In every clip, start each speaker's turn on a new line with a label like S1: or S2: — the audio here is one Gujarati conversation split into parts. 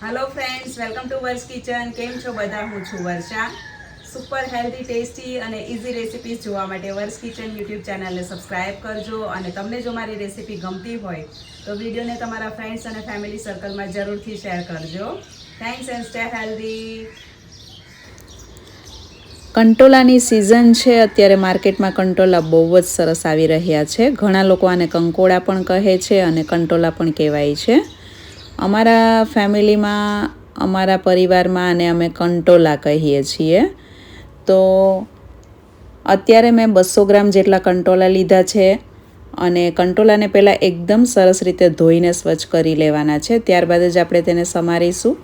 S1: Hello friends welcome to Varsh kitchen કેમ છો બધા? હું છું વર્ષા. સુપર હેલ્ધી ટેસ્ટી અને ઇઝી રેસિપીઝ જોવા માટે વર્ષ કિચન યુટ્યુબ ચેનલને સબસ્ક્રાઇબ કરજો. અને તમને જો મારી રેસિપી ગમતી હોય, તો વિડીયોને તમારા ફ્રેન્ડ્સ અને ફેમિલી સર્કલમાં જરૂરથી શેર કરજો. થેન્ક્સ એન્ડ સ્ટે હેલ્ધી
S2: કંટોલાની સિઝન છે. અત્યારે માર્કેટમાં કંટોલા બહુ જ સરસ આવી રહ્યા છે. ઘણા લોકો આને કંકોડા પણ કહે છે અને કંટોલા પણ કહેવાય છે. અમારા ફેમિલીમાં, અમારા પરિવારમાં આને અમે કંટોલા કહીએ છીએ. તો અત્યારે મેં બસો ગ્રામ જેટલા કંટોલા લીધા છે અને કંટોલાને પહેલાં એકદમ સરસ રીતે ધોઈને સ્વચ્છ કરી લેવાના છે. ત્યારબાદ જ આપણે તેને સમારીશું.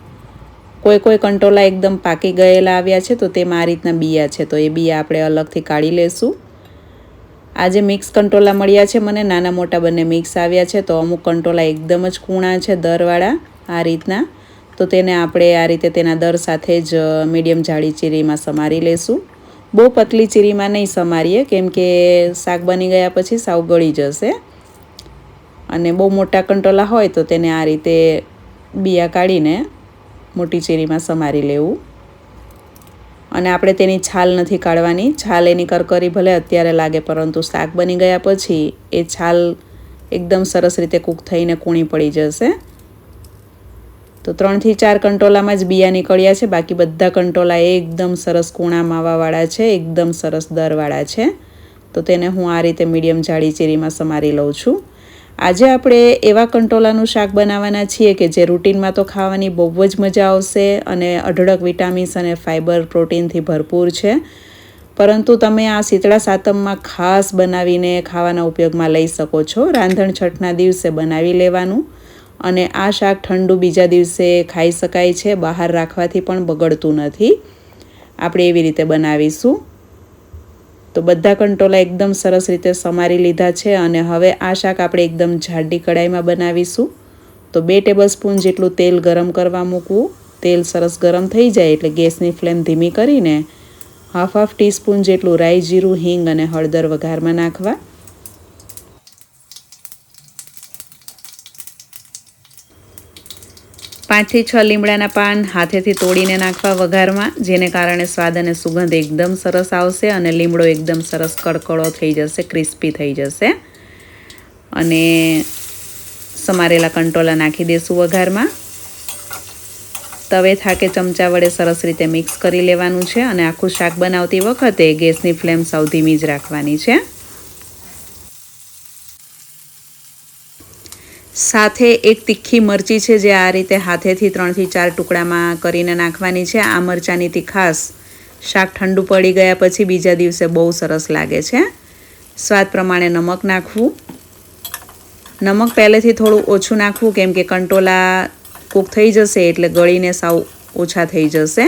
S2: કોઈ કોઈ કંટોલા એકદમ પાકી ગયેલા આવ્યા છે, તો તેમાં આ રીતના બિયા છે. તો એ બિયા આપણે અલગથી કાઢી લેશું. આજે મિક્સ કંટોલા મળ્યા છે મને. નાના મોટા બંને મિક્સ આવ્યા છે તો અમુક કંટોલા એકદમ જ કૂણા છે દરવાળા આ રીતના. તો તેને આપણે આ રીતે તેના દર સાથે જ મીડિયમ જાડી ચીરીમાં સમારી લેશું. બહુ પતલી ચીરીમાં નહીં સમારીએ, કેમ કે શાક બની ગયા પછી સાવ ગળી જશે. અને બહુ મોટા કંટોલા હોય તો તેને આ રીતે બિયા કાઢીને મોટી ચીરીમાં સમારી લેવું. અને આપણે તેની છાલ નથી કાઢવાની. છાલ એની કરકરી ભલે અત્યારે લાગે, પરંતુ શાક બની ગયા પછી એ છાલ એકદમ સરસ રીતે કૂક થઈને કૂણી પડી જશે. તો ત્રણથી ચાર કંટોલામાં જ બિયા નીકળ્યા છે. બાકી બધા કંટોલા એકદમ સરસ કૂણા માવાવાળા છે, એકદમ સરસ દરવાળા છે. તો તેને હું આ રીતે મીડિયમ જાડી ચીરીમાં સમારી લઉં છું. આજે આપણે એવા કંટોલાનું શાક બનાવવાના છીએ કે જે રૂટીનમાં તો ખાવાની બહુ જ મજા આવશે અને અઢળક વિટામિન્સ અને ફાઇબર પ્રોટીનથી ભરપૂર છે. પરંતુ તમે આ શીતળા સાતમમાં ખાસ બનાવીને ખાવાના ઉપયોગમાં લઈ શકો છો. રાંધણ છઠના દિવસે બનાવી લેવાનું અને આ શાક ઠંડુ બીજા દિવસે ખાઈ શકાય છે. બહાર રાખવાથી પણ બગડતું નથી. આપણે એવી રીતે બનાવીશું. તો બધા કંટોલા એકદમ સરસ રીતે સમારી લીધા છે અને હવે આ શાક આપણે એકદમ જાડી કડાઈમાં બનાવીશું. તો બે ટેબલ સ્પૂન જેટલું તેલ ગરમ કરવા મૂકવું. તેલ સરસ ગરમ થઈ જાય એટલે ગેસની ફ્લેમ ધીમી કરીને હાફ હાફ ટીસ્પૂન જેટલું રાઈ જીરું, હિંગ અને હળદર વઘારમાં નાખવા. પાંચથી છ લીમડાના પાન હાથેથી તોડીને નાખવા વઘારમાં, જેને કારણે સ્વાદ અને સુગંધ એકદમ સરસ આવશે અને લીમડો એકદમ સરસ કડકડો થઈ જશે, ક્રિસ્પી થઈ જશે. અને સમારેલા કંટોલા નાખી દઈશું વઘારમાં. તવે થાકે ચમચા વડે સરસ રીતે મિક્સ કરી લેવાનું છે અને આખું શાક બનાવતી વખતે ગેસની ફ્લેમ સૌ ધીમી જ રાખવાની છે. સાથે એક તીખી મરચી છે જે આ રીતે હાથેથી ત્રણથી ચાર ટુકડામાં કરીને નાખવાની છે. આ મરચાંની તીખાસ શાક ઠંડુ પડી ગયા પછી બીજા દિવસે બહુ સરસ લાગે છે. સ્વાદ પ્રમાણે નમક નાખવું. નમક પહેલેથી થોડું ઓછું નાખવું, કેમ કે કંટોલા કૂક થઈ જશે એટલે ગળીને સાવ ઓછા થઈ જશે.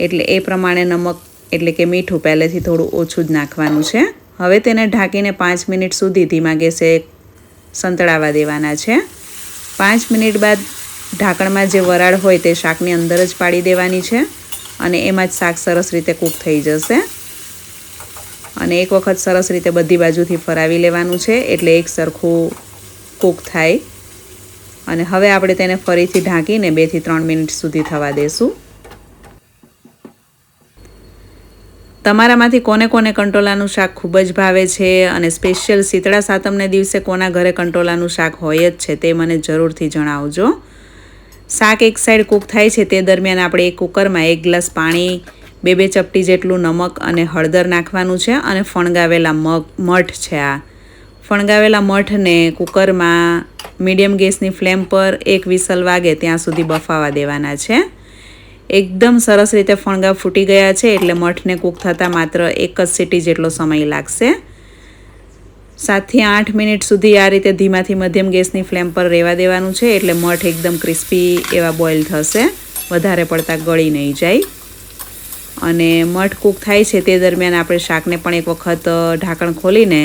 S2: એટલે એ પ્રમાણે નમક એટલે કે મીઠું પહેલેથી થોડું ઓછું જ નાખવાનું છે. હવે તેને ઢાંકીને પાંચ મિનિટ સુધી ધીમા ગેસે સંતળાવા દેવાના છે. પાંચ મિનિટ બાદ ઢાંકણમાં જે વરાળ હોય તે શાકની અંદર જ પાડી દેવાની છે અને એમાં જ શાક સરસ રીતે કૂક થઈ જશે. અને એક વખત સરસ રીતે બધી બાજુથી ફરાવી લેવાનું છે એટલે એક સરખું કૂક થાય. અને હવે આપણે તેને ફરીથી ઢાંકીને બેથી ત્રણ મિનિટ સુધી થવા દેશું. તમારામાંથી કોને કોને કંટોલાનું શાક ખૂબ જ ભાવે છે અને સ્પેશિયલ શીતળા સાતમને દિવસે કોના ઘરે કંટોલાનું શાક હોય જ છે તે મને જરૂરથી જણાવજો. શાક એક સાઈડ કૂક થાય છે તે દરમિયાન આપણે એક કુકરમાં એક ગ્લાસ પાણી, બે બે ચપટી જેટલું નમક અને હળદર નાખવાનું છે અને ફણગાવેલા મગ મઠ છે આ. ફણગાવેલા મઠને કુકરમાં મીડિયમ ગેસની ફ્લેમ પર એક વિસલ વાગે ત્યાં સુધી બફાવા દેવાના છે. એકદમ સરસ રીતે ફણગા ફૂટી ગયા છે એટલે મઠને કૂક થતાં માત્ર એક જ સીટી જેટલો સમય લાગશે. સાતથી આઠ મિનિટ સુધી આ રીતે ધીમાથી મધ્યમ ગેસની ફ્લેમ પર રહેવા દેવાનું છે એટલે મઠ એકદમ ક્રિસ્પી એવા બોઇલ થશે. વધારે પડતા ગળી નહીં જાય. અને મઠ કૂક થાય છે તે દરમિયાન આપણે શાકને પણ એક વખત ઢાંકણ ખોલીને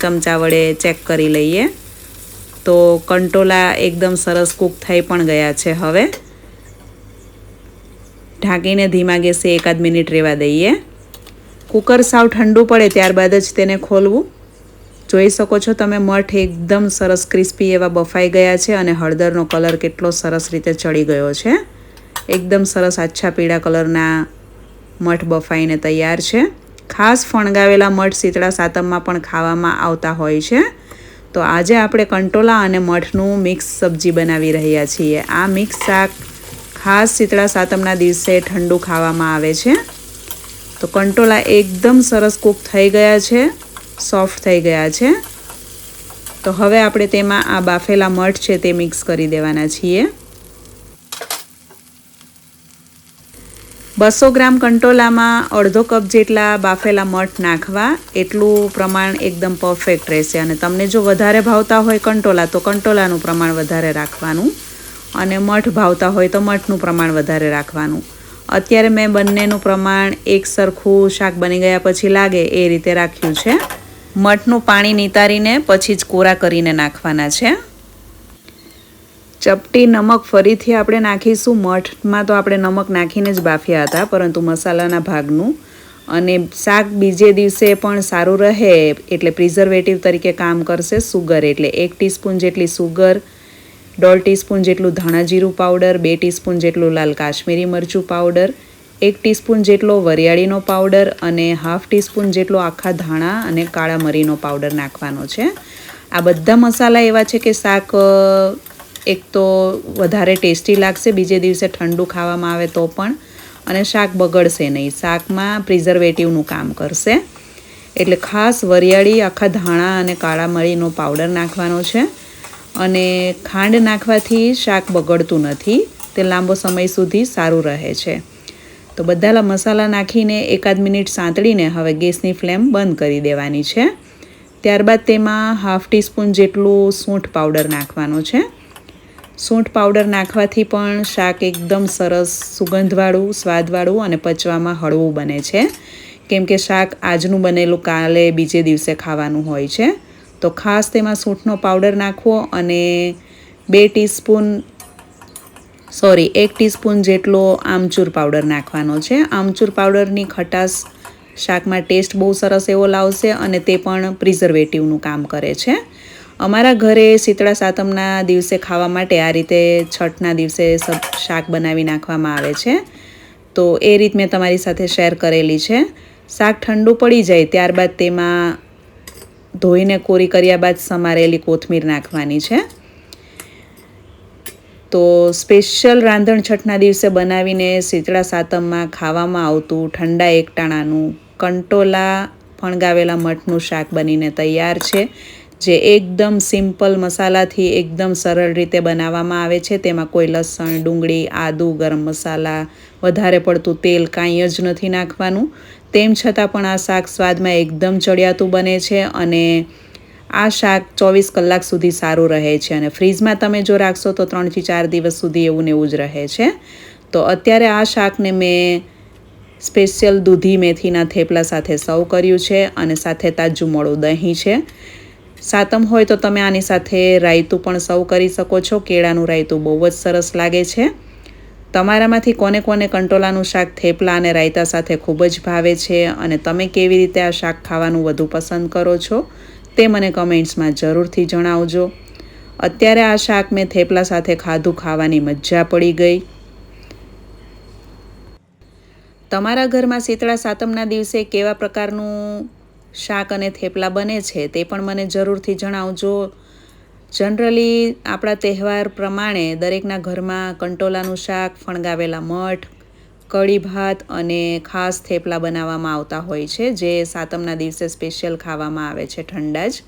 S2: ચમચા વડે ચેક કરી લઈએ. તો કંટોલા એકદમ સરસ કૂક થઈ પણ ગયા છે હવે. ઢાંકીને ધીમા ગેસે એકાદ મિનિટ રહેવા દઈએ. કુકર સાવ ઠંડુ પડે ત્યારબાદ જ તેને ખોલવું. જોઈ શકો છો તમે મઠ એકદમ સરસ ક્રિસ્પી એવા બફાઈ ગયા છે અને હળદરનો કલર કેટલો સરસ રીતે ચડી ગયો છે. એકદમ સરસ આછા પીળા કલરના મઠ બફાઈને તૈયાર છે. ખાસ ફણગાવેલા મઠ શીતળા સાતમમાં પણ ખાવામાં આવતા હોય છે. તો આજે આપણે કંટોલા અને મઠનું મિક્સ સબ્જી બનાવી રહ્યા છીએ. આ મિક્સ શાક ખાસ શીતળા સાતમના દિવસે ઠંડુ ખાવામાં આવે છે. તો કંટોલા એકદમ સરસ કૂક થઈ ગયા છે, સોફ્ટ થઈ ગયા છે. તો હવે આપણે તેમાં આ બાફેલા મઠ છે તે મિક્સ કરી દેવાના છીએ. બસો ગ્રામ કંટોલામાં અડધો કપ જેટલા બાફેલા મઠ નાખવા, એટલું પ્રમાણ એકદમ પરફેક્ટ રહેશે. અને તમને જો વધારે ભાવતા હોય કંટોલા, તો કંટોલાનું પ્રમાણ વધારે રાખવાનું. અને મઠ ભાવતા હોય તો મઠનું પ્રમાણ વધારે રાખવાનું. અત્યારે મેં બંનેનું પ્રમાણ એક સરખું શાક બની ગયા પછી લાગે એ રીતે રાખ્યું છે. મઠનું પાણી નિતારીને પછી જ કોરા કરીને નાખવાના છે. ચપટી નમક ફરીથી આપણે નાખીશું. મઠમાં તો આપણે નમક નાખીને જ બાફ્યા હતા, પરંતુ મસાલાના ભાગનું. અને શાક બીજે દિવસે પણ સારું રહે એટલે પ્રિઝર્વેટિવ તરીકે કામ કરશે સુગર એટલે એક ટીસ્પૂન જેટલી સુગર દોઢ ટીસ્પૂન જેટલું ધાણા જીરું પાવડર, બે ટીસ્પૂન જેટલું લાલ કાશ્મીરી મરચું પાવડર, એક ટીસ્પૂન જેટલો વરિયાળીનો પાવડર અને હાફ ટીસ્પૂન જેટલો આખા ધાણા અને કાળા મરીનો પાવડર નાખવાનો છે. આ બધા મસાલા એવા છે કે શાક એક તો વધારે ટેસ્ટી લાગશે, બીજે દિવસે ઠંડુ ખાવામાં આવે તો પણ, અને શાક બગડશે નહીં. શાકમાં પ્રિઝર્વેટિવનું કામ કરશે. એટલે ખાસ વરિયાળી, આખા ધાણા અને કાળા મરીનો પાવડર નાખવાનો છે. અને ખાંડ નાખવાથી શાક બગડતું નથી. તે લાંબો સમય સુધી સારું રહે છે. તો બધા મસાલા નાખીને એકાદ મિનિટ સાંતળીને હવે ગેસની ફ્લેમ બંધ કરી દેવાની છે. ત્યારબાદ તેમાં હાફ ટીસ્પૂન જેટલું સૂંઠ પાવડર નાખવાનો છે. સૂંઠ પાવડર નાખવાથી પણ શાક એકદમ સરસ સુગંધવાળું, સ્વાદવાળું અને પચવામાં હળવું બને છે. કેમ કે શાક આજનું બનેલું કાલે બીજે દિવસે ખાવાનું હોય છે. તો ખાસ તેમાં સૂંઠનો પાવડર નાખવો અને બે ટીસ્પૂન, સોરી, એક ટીસ્પૂન જેટલો આમચૂર પાવડર નાખવાનો છે. આમચૂર પાવડરની ખટાશ શાકમાં ટેસ્ટ બહુ સરસ એવો લાવશે અને તે પણ પ્રિઝર્વેટિવનું કામ કરે છે. અમારા ઘરે શીતળા સાતમના દિવસે ખાવા માટે આ રીતે છઠના દિવસે શાક બનાવી નાખવામાં આવે છે. તો એ રીત મેં તમારી સાથે શેર કરેલી છે. શાક ઠંડુ પડી જાય ત્યારબાદ તેમાં ધોઈને કોરી કર્યા બાદ સમારેલી કોથમીર નાખવાની છે. તો સ્પેશિયલ રાંધણ છઠના દિવસે બનાવીને શીતળા સાતમમાં ખાવામાં આવતું ઠંડા એકટાણાનું કંટોલા ફણગાવેલા મઠનું શાક બનીને તૈયાર છે, જે એકદમ સિમ્પલ મસાલાથી એકદમ સરળ રીતે બનાવવામાં આવે છે. તેમાં કોઈ લસણ, ડુંગળી, આદુ, ગરમ મસાલા, વધારે પડતું તેલ કાંઈ જ નથી નાખવાનું. તેમ છતાં પણ આ શાક સ્વાદમાં એકદમ ચડિયાતું બને છે અને આ શાક ચોવીસ કલાક સુધી સારું રહે છે અને ફ્રીજમાં તમે જો રાખશો તો ત્રણથી ચાર દિવસ સુધી એવું ને એવું જ રહે છે. તો અત્યારે આ શાકને મેં સ્પેશિયલ દૂધી મેથીના થેપલા સાથે સર્વ કર્યું છે અને સાથે તાજું મોડું દહીં છે. સાતમ હોય તો તમે આની સાથે રાયતું પણ સર્વ કરી શકો છો. કેળાનું રાયતું બહુ જ સરસ લાગે છે. તમારામાંથી કોને કોને કંટોલાનું શાક થેપલા અને રાયતા સાથે ખૂબ જ ભાવે છે અને તમે કેવી રીતે આ શાક ખાવાનું વધુ પસંદ કરો છો તે મને કમેન્ટ્સમાં જરૂરથી જણાવજો. અત્યારે આ શાક મેં થેપલા સાથે ખાધું ખાવાની મજા પડી ગઈ. તમારા ઘરમાં શીતળા સાતમના દિવસે કેવા પ્રકારનું શાક અને થેપલા બને છે તે પણ મને જરૂરથી જણાવજો. જનરલી આપણા તહેવાર પ્રમાણે દરેકના ઘરમાં કંટોલાનું શાક, ફણગાવેલા મઠ, કઢી ભાત અને ખાસ થેપલા બનાવવામાં આવતા હોય છે, જે સાતમના દિવસે સ્પેશિયલ ખાવામાં આવે છે ઠંડા જ.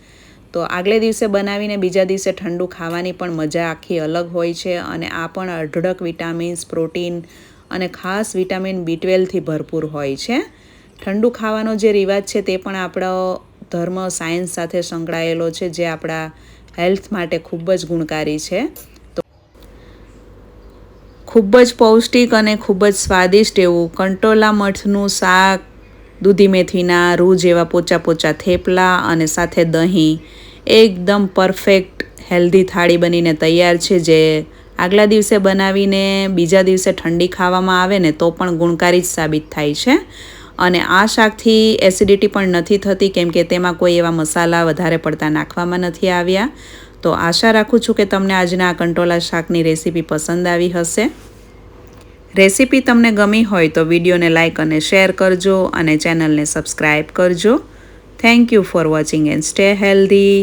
S2: તો આગલે દિવસે બનાવીને બીજા દિવસે ઠંડુ ખાવાની પણ મજા આખી અલગ હોય છે અને આ પણ અઢળક વિટામિન્સ, પ્રોટીન અને ખાસ વિટામિન બી ટ્વેલ્વથી ભરપૂર હોય છે. ઠંડુ ખાવાનો જે રિવાજ છે તે પણ આપણો ધર્મ, સાયન્સ સાથે સંકળાયેલો છે, જે આપણા હેલ્થ માટે ખૂબ જ ગુણકારી છે. તો ખૂબ જ પૌષ્ટિક અને ખૂબ જ સ્વાદિષ્ટ એવું કંટોલા મઠનું શાક, દૂધી મેથીના રૂ જેવા પોચા પોચા થેપલા અને સાથે દહીં. એકદમ પરફેક્ટ હેલ્ધી થાળી બનીને તૈયાર છે જે આગલા દિવસે બનાવીને બીજા દિવસે ઠંડી ખાવામાં આવે ને તો પણ ગુણકારી જ સાબિત થાય છે. અને આ શાકથી એસિડિટી પણ નથી થતી, કેમ કે તેમાં કોઈ એવા મસાલા વધારે પડતા નાખવામાં નથી આવ્યા. તો આશા રાખું છું કે તમને આજના આ કંટોલા શાકની રેસીપી પસંદ આવી હશે. રેસીપી તમને ગમી હોય તો વિડીયોને લાઇક અને શેર કરજો અને ચેનલને સબસ્ક્રાઈબ કરજો. Thank you for watching and stay healthy